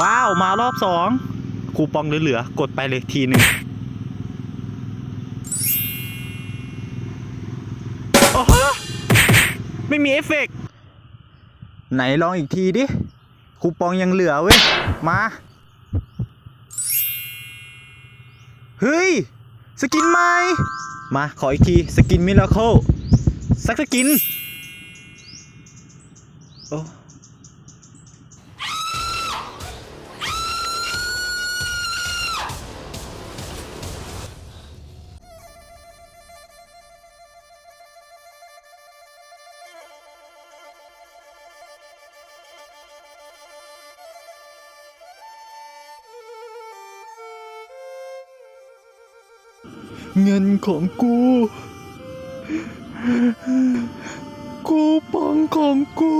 ว้าวมารอบสองคูปองเหลือๆกดไปเลยทีหนึ่งโอ้โหไม่มีเอฟเฟกต์ไหนลองอีกทีดิคูปองยังเหลือเว้ย มา เฮ้ย สกินใหม่ มาขออีกทีสกินมิราเคิลสักสกิน โอ้ เงินของกู กูปองของกู